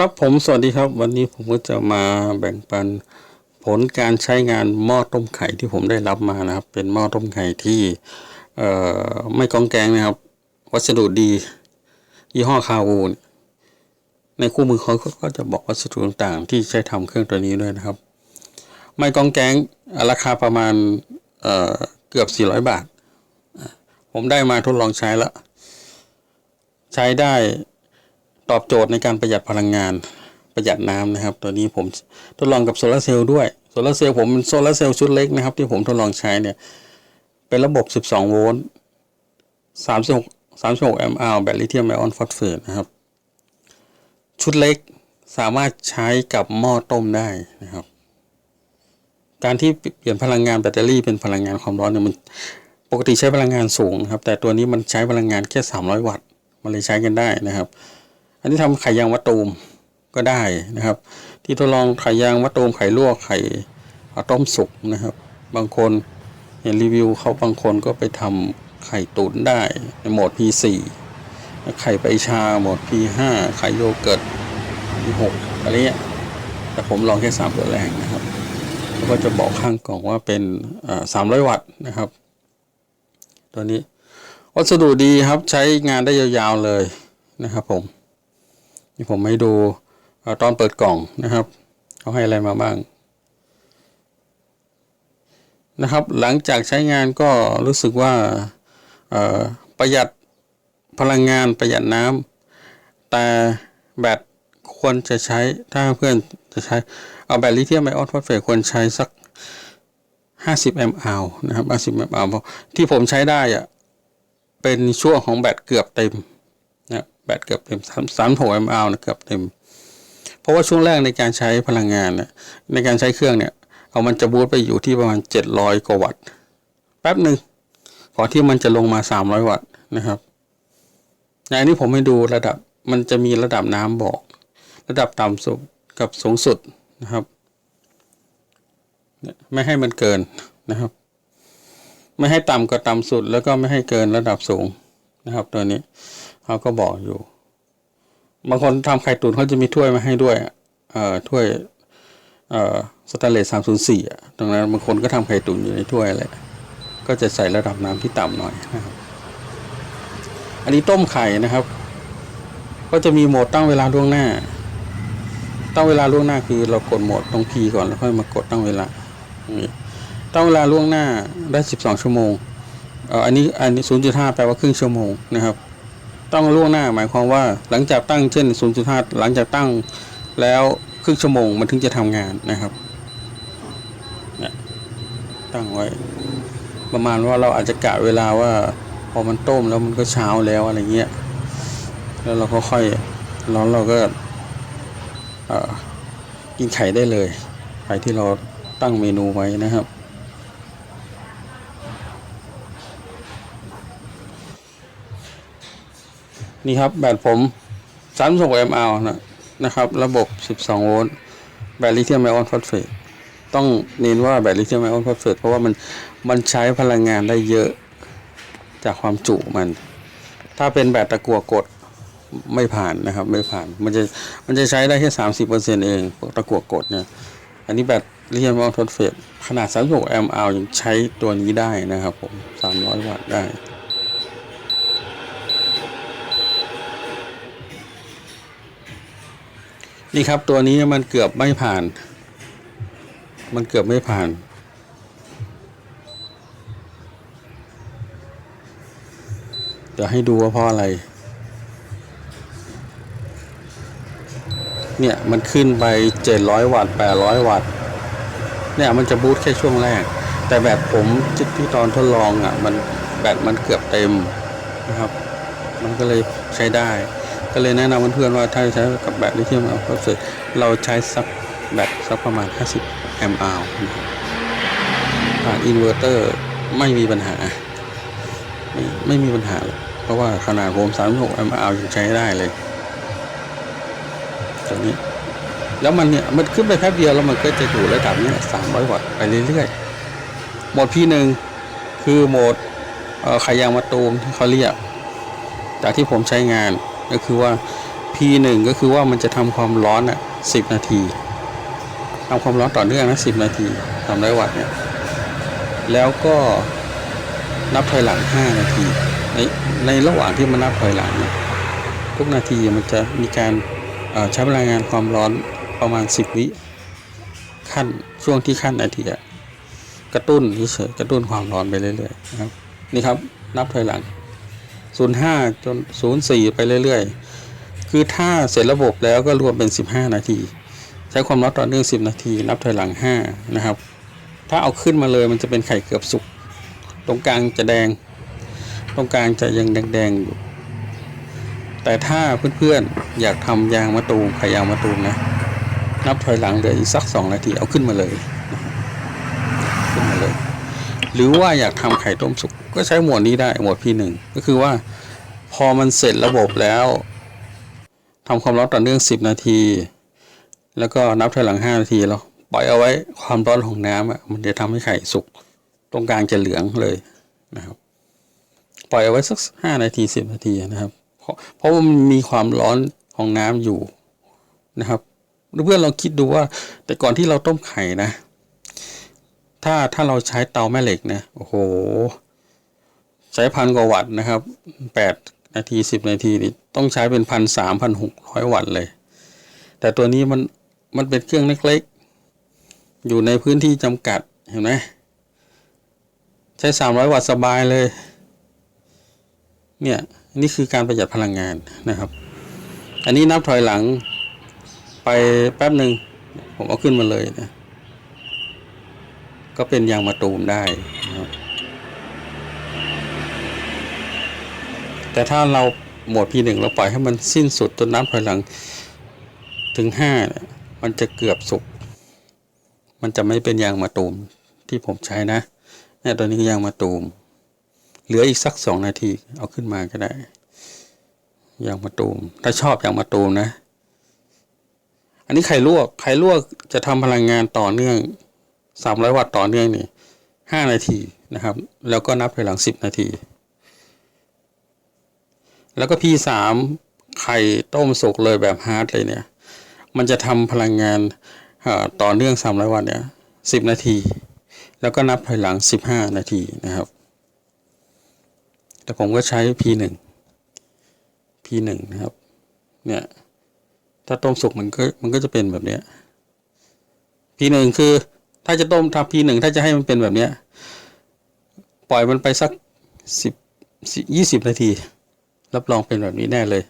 ครับผมสวัสดีครับ วันนี้ผมก็จะมาแบ่งปันผลการใช้งานหม้อต้มไข่ที่ผมได้รับมานะครับ เป็นหม้อต้มไข่ที่เอ่อไม่กองแกงนะครับ วัสดุดียี่ห้อคาวูนในคู่มือเขาก็จะบอกวัสดุต่างๆ ที่ใช้ทำเครื่องตัวนี้ด้วยนะครับ ไม่กองแกงราคาประมาณเอ่อเกือบ 400 บาท ผมได้มาทดลองใช้แล้ว ใช้ได้ ตอบโจทย์ในการประหยัดพลังงานประหยัดน้ำนะครับ ตัวนี้ผมทดลองกับโซลาร์เซลล์ด้วยโซลาร์เซลล์ผมเป็นโซลาร์เซลล์ชุดเล็กนะครับ ที่ผมทดลองใช้เนี่ย เป็นระบบ 12 โวลต์ 36 36แอมป์อแบตลิเธียมไอออนฟอสเฟตนะครับ ชุดเล็กสามารถใช้กับหม้อต้มได้นะครับ การที่เปลี่ยนพลังงานแบตเตอรี่เป็นพลังงานความร้อนเนี่ยมันปกติใช้พลังงานสูงนะครับ แต่ตัวนี้มันใช้พลังงานแค่ 300 วัตต์ มันเลยใช้กันได้นะครับ อันนี้ทำไข่ยางมะตูมก็ได้นะครับ ที่ทดลองไข่ยางมะตูมไข่ลวกไข่ต้มสุกนะครับ บางคนเห็นรีวิวเขาบางคนก็ไปทำไข่ตุ๋นได้ในโหมด P4 ไข่ไปชาโหมด P5 ไข่โยเกิร์ต P6 อะไรเงี้ยแต่ผมลองแค่3ตัวแรกนะครับแล้วก็จะบอกข้างกล่องว่าเป็นสามร้อยวัตต์นะครับ ตัวนี้ วัสดุดีครับใช้งานได้ยาวๆเลยนะครับผม นี่ผมให้ดูตอนเปิดกล่องนะครับเขาให้อะไรมาบ้างนะครับ หลังจากใช้งานก็รู้สึกว่าประหยัดพลังงานประหยัดน้ำแต่แบตควรจะใช้ถ้าเพื่อนจะใช้เอาแบตลิเธียมไอออนฟอสเฟตควรใช้สัก 50แอมป์อาวนะครับ 50แอมป์อาวเพราะที่ผมใช้ได้อะเป็นช่วงของแบตเกือบเต็ม แบตเกือบเต็มสามสามหก mAh นะเกือบเต็ม เพราะว่าช่วงแรกในการใช้พลังงานเนี่ยในการใช้เครื่องเนี่ย เอามันจะบูตไปอยู่ที่ประมาณ700กว่าวัตต์แป๊บหนึ่งก่อนที่มันจะลงมา300วัตต์นะครับในอันนี้ผมให้ดูระดับมันจะมีระดับน้ำบอก ระดับต่ำสุดกับสูงสุดนะครับ ไม่ให้มันเกินนะครับ ไม่ให้ต่ำกว่าต่ำสุดแล้วก็ไม่ให้เกินระดับสูงนะครับตัวนี้ เขาก็บอกอยู่ บางคนทำไข่ตุ๋นเขาจะมีถ้วยมาให้ด้วยเอ่อถ้วยเอ่อสแตนเลสสามศูนย์สี่อะตรงนั้นบางคนก็ทำไข่ตุ๋นอยู่ในถ้วยแหละก็จะใส่ระดับน้ำที่ต่ำหน่อยนะครับ อันนี้ต้มไข่นะครับ ก็จะมีโหมดตั้งเวลาล่วงหน้า ตั้งเวลาล่วงหน้าคือเรากดโหมดตรง P ก่อนแล้วค่อยมากดตั้งเวลาตั้งเวลาล่วงหน้าได้สิบสองชั่วโมงเอ่ออันนี้อันนี้ศูนย์จุดห้าแปลว่าครึ่งชั่วโมงนะครับ ต้องล่วงหน้าหมายความว่าหลังจากตั้งเช่น0.5หลังจากตั้งแล้วครึ่งชั่วโมงมันถึงจะทำงานนะครับเนี่ยตั้งไว้ ประมาณว่าเราอาจจะกะเวลาว่าพอมันต้มแล้วมันก็เช้าแล้วอะไรเงี้ยแล้วเราก็ค่อยแล้วเราก็กินไข่ได้เลยไข่ที่เราตั้งเมนูไว้นะครับ นี่ครับแบตผม36 mAh นะนะครับ ระบบ 12 โวลต์แบตลิเธียมไอออนฟอสเฟตต้องเน้นว่าแบตลิเธียมไอออนฟอสเฟตเพราะว่ามันมันใช้พลังงานได้เยอะจากความจุมัน ถ้าเป็นแบตตะกั่วกดไม่ผ่านนะครับ ไม่ผ่านมันจะมันจะใช้ได้แค่30%เปองพวกตะกั่วกดเนี่ยอันนี้แบตลิเธียมไอออนฟอสเฟตขนาด36 mAh ยังใช้ตัวนี้ได้นะครับผม300วัตต์ได้ นี่ครับตัวนี้มันเกือบไม่ผ่าน มันเกือบไม่ผ่านเดี๋ยวให้ดูว่าเพราะอะไร เนี่ยมันขึ้นไป 700 วัตต์ 800 วัตต์ เนี่ยมันจะบูตแค่ช่วงแรก แต่แบตผมที่ที่ตอนทดลองอะ มันแบตมันเกือบเต็มนะครับ มันก็เลยใช้ได้ ก็เลยแนะนำเพื่อนๆว่าถ้าใช้กับแบตลิเธียมไอออนฟอสเฟตเราใช้สักแบตสักประมาณ 50 แอมป์อาวผ่านอินเวอร์เตอร์ไม่มีปัญหา ไม่ไม่มีปัญหาเลยเพราะว่าขนาดผม36แอมป์อาวยังใช้ได้เลยตัวนี้แล้วมันเนี่ยมันขึ้นไปแป๊บเดียวแล้วมันก็จะอยู่ระดับนี้300วัตต์ไปเรื่อยๆ โหมดพี่หนึ่งคือโหมดขายางมะตูมที่เขาเรียก จากที่ผมใช้งาน ก็คือว่า P1 ก็คือว่ามันจะทำความร้อนอะ10นาทีทำความร้อนต่อเนื่องนะ10นาที300วัตต์เนี่ยแล้วก็นับถอยหลัง 5 นาที ในในระหว่างที่มันนับถอยหลังเนี่ยทุกนาทีมันจะมีการใช้พลังงานความร้อนประมาณ 10 วิขั้นช่วงที่ขั้นนาทีกระตุ้นเฉยกระตุ้นความร้อนไปเรื่อยๆนะครับนี่ครับนับถอยหลัง 05 จน 04 ไปเรื่อยๆ คือถ้าเสร็จระบบแล้วก็รวมเป็น 15 นาที ใช้ความร้อนต่อเนื่อง 10 นาที นับถอยหลัง 5 นะครับ ถ้าเอาขึ้นมาเลยมันจะเป็นไข่เกือบสุก ตรงกลางจะแดง ตรงกลางจะยังแดงๆอยู่ แต่ถ้าเพื่อนๆ อยากทำยางมะตูมไข่ยางมะตูมนะ นับถอยหลังเหลืออีกสัก 2 นาที เอาขึ้นมาเลยนะครับขึ้นมาเลย หรือว่าอยากทำไข่ต้มสุกก็ใช้หมวดนี้ได้หมวด P1 ก็คือว่าพอมันเสร็จระบบแล้วทำความร้อนต่อเนื่อง 10 นาที แล้วก็นับถอยหลัง 5 นาทีแล้วปล่อยเอาไว้ความร้อนของน้ำมันจะทำให้ไข่สุกตรงกลางจะเหลืองเลยนะครับ ปล่อยเอาไว้สัก 5 นาที 10 นาทีนะครับ เพราะเพราะว่ามันมีความร้อนของน้ำอยู่นะครับเพื่อนๆลองคิดดูว่าแต่ก่อนที่เราต้มไข่นะ ถ้าถ้าเราใช้เตาแม่เหล็กนะโอ้โห ใช้พันกว่าวัตต์นะครับแปดนาทีสิบนาทีนี่ต้องใช้เป็นพันสามพันหกร้อยวัตต์เลย แต่ตัวนี้มันมันเป็นเครื่องเล็กๆ อยู่ในพื้นที่จำกัดเห็นไหมใช้สามร้อยวัตต์สบายเลย เนี่ยนี่คือการประหยัดพลังงานนะครับ อันนี้นับถอยหลังไปแป๊บหนึ่งผมเอาขึ้นมาเลยนะ ก็เป็นยางมะตูมได้นะครับแต่ถ้าเราหมด P1 เราปล่อยให้มันสิ้นสุดจนน้ำถอยหลังถึงห้ามันจะเกือบสุก มันจะไม่เป็นยางมะตูมที่ผมใช้นะเนี่ยตัวนี้ยางมะตูม เหลืออีกสักสองนาที เอาขึ้นมาก็ได้ยางมะตูม ถ้าชอบยางมะตูมนะ อันนี้ไข่ลวกไข่ลวกจะทำพลังงานต่อเนื่อง สามร้อยวัตต์ต่อเนื่องนี่ห้านาทีนะครับ แล้วก็นับไปหลังสิบนาที แล้วก็ P สามไข่ต้มสุกเลยแบบฮาร์ดเลยเนี่ย มันจะทำพลังงานต่อเนื่องสามร้อยวัตต์เนี่ยสิบนาที แล้วก็นับถอยหลังสิบห้านาทีนะครับ แต่ผมก็ใช้ P หนึ่ง P หนึ่งนะครับ เนี่ย ถ้าต้มสุกมันก็มันก็จะเป็นแบบเนี้ย P หนึ่งคือ ถ้าจะต้มทำ P หนึ่งถ้าจะให้มันเป็นแบบเนี้ย ปล่อยมันไปสักสิบยี่สิบนาที รับรองเป็นแบบนี้แน่เลย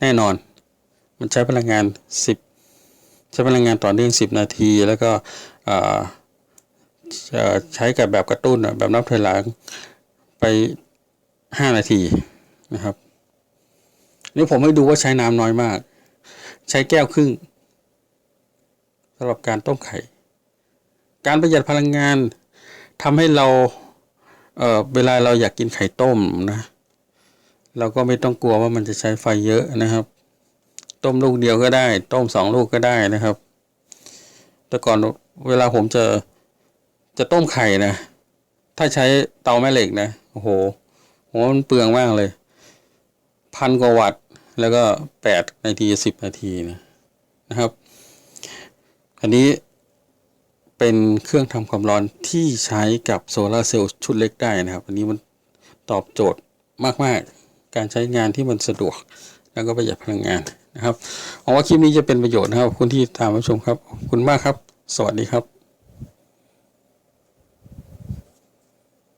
แน่นอน มันใช้พลังงานสิบใช้พลังงานต่อเนื่องสิบนาที แล้วก็จะใช้กับแบบกระตุ้นแบบนับถอยหลังไปห้านาทีนะครับ นี่ผมให้ดูว่าใช้น้ำน้อยมาก ใช้แก้วครึ่งสำหรับการต้มไข่ การประหยัดพลังงานทำให้เราเออเวลาเราอยากกินไข่ต้มนะ เราก็ไม่ต้องกลัวว่ามันจะใช้ไฟเยอะนะครับ ต้มลูกเดียวก็ได้ ต้มสองลูกก็ได้นะครับ แต่ก่อนเวลาผมจะจะต้มไข่นะ ถ้าใช้เตาแม่เหล็กนะโอ้โหผมว่ามันเปลืองมากเลย พันกว่าวัตต์แล้วก็แปดนาทีสิบนาทีนะนะครับ อันนี้ เป็นเครื่องทำความร้อนที่ใช้กับโซลาร์เซลล์ชุดเล็กได้นะครับ อันนี้มันตอบโจทย์มาก ๆ การใช้งานที่มันสะดวก แล้วก็ประหยัดพลังงานนะครับหวังว่าคลิปนี้จะเป็นประโยชน์นะครับขอบคุณที่ตามรับชมครับขอบคุณมากครับ สวัสดีครับ